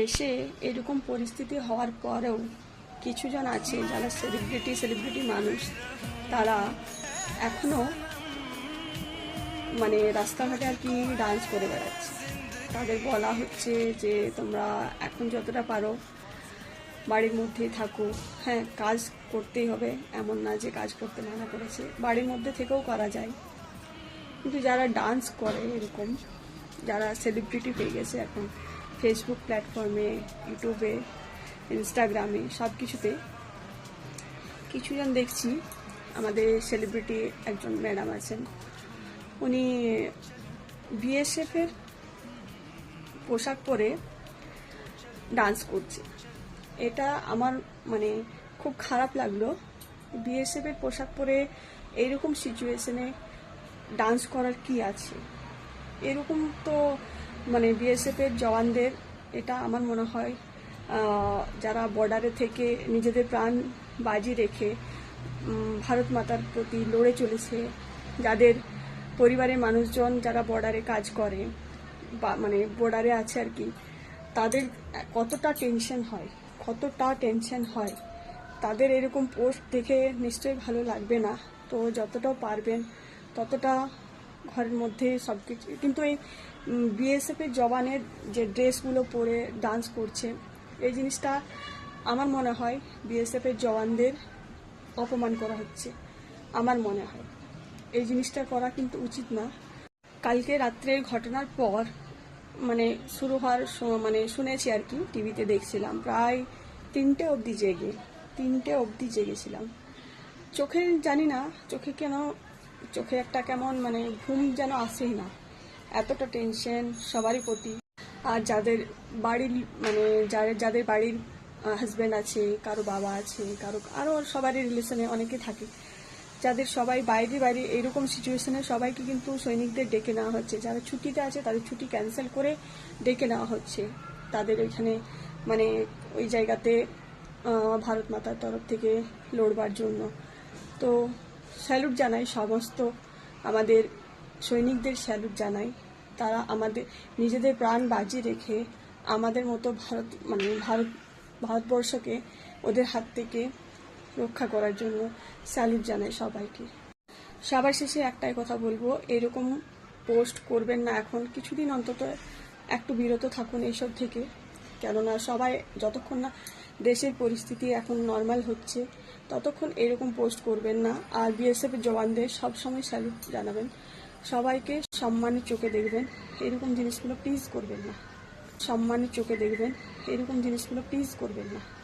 দেশে এরকম পরিস্থিতি হওয়ার পরেও কিছুজন আছে যারা সেলিব্রিটি সেলিব্রিটি মানুষ, তারা এখনও মানে রাস্তাঘাটে আর কি ডান্স করে বেড়াচ্ছে। তাদের বলা হচ্ছে যে, তোমরা এখন যতটা পারো বাড়ির মধ্যেই থাকো। হ্যাঁ কাজ করতেই হবে, এমন না যে কাজ করতে মানা করেছে। বাড়ির মধ্যে থেকেও করা যায়। কিন্তু যারা ডান্স করে এরকম যারা সেলিব্রিটি পেয়ে গেছে এখন ফেসবুক প্ল্যাটফর্মে ইউটিউবে ইনস্টাগ্রামে সব কিছুতে কিছুজন দেখছি, আমাদের সেলিব্রিটি একজন ম্যাডাম আছেন। উনি বিএসএফের পোশাক পরে ডান্স করছে। এটা আমার মানে খুব খারাপ লাগল। বিএসএফের পোশাক পরে এইরকম সিচুয়েশনে ডান্স করার কি আছে? এরকম তো মানে বিএসএফ এর জওয়ানদের, এটা আমার মনে হয় যারা বর্ডারে থেকে নিজেদের প্রাণ বাজি রেখে ভারত মাতার প্রতি লড়ে চলেছে, যাদের পরিবারের মানুষজন যারা বর্ডারে কাজ করে, বা মানে বর্ডারে আছে আর কি, তাদের কতটা টেনশন হয়, কতটা টেনশন হয়, তাদের এরকম পোস্ট দেখে নিশ্চয়ই ভালো লাগবে না। তো যতটা পারবেন, ততটা ঘরের মধ্যে সব কিছু কিন্তু এই বিএসএফ এর জওয়ানের যে ড্রেসগুলো পরে ডান্স করছে, এই জিনিসটা আমার মনে হয় বিএসএফ এর জওয়ানদের অপমান করা হচ্ছে, আমার মনে হয়। এই জিনিসটা করা কিন্তু উচিত না। কালকে রাত্রে ঘটনার পর মানে শুরু হওয়ার মানে শুনেছি আর কি, টিভিতে দেখছিলাম, প্রায় তিনটে অবধি জেগে, তিনটে অবধি জেগেছিলাম। চোখে জানি না, চোখে কেন চোখে একটা কেমন মানে ঘুম যেন আসেই না। এতটা টেনশন সবারই প্রতি। আর যাদের বাড়ির মানে যাদের যাদের বাড়ির হাজব্যান্ড আছে, কারও বাবা আছে, কারও আরও সবারই রিলেশনে অনেকে থাকে। যাদের সবাই বাইরে বাইরে এরকম সিচুয়েশনে সবাইকে কিন্তু সৈনিকদের ডেকে নেওয়া হচ্ছে। যারা ছুটিতে আছে তাদের ছুটি ক্যান্সেল করে ডেকে নেওয়া হচ্ছে। তাদের এখানে মানে ওই জায়গাতে ভারত মাতার তরফ থেকে লড়বার জন্য। তো স্যালুট জানাই সমস্ত আমাদের সৈনিকদের স্যালুট জানাই। তারা আমাদের নিজেদের প্রাণ বাজি রেখে আমাদের মতো ভারত মানে ভারত, ভারতবর্ষকে ওদের হাত থেকে রক্ষা করার জন্য স্যালুট জানাই সবাইকে। সবার শেষে একটাই কথা বলব, এরকম পোস্ট করবেন না এখন। কিছুদিন অন্তত একটু বিরত থাকুন এইসব থেকে। কেননা সবাই যতক্ষণ না দেশের পরিস্থিতি এখন নর্মাল হচ্ছে। ততক্ষণ এরকম পোস্ট করবেন না। আর বিএসএফ জওয়ানদের সবসময় স্যালুট জানাবেন। সবাইকে সম্মানের চোখে দেখবেন। এরকম জিনিসগুলো প্লিজ করবেন না। সম্মানের চোখে দেখবেন। এরকম জিনিসগুলো প্লিজ করবেন না।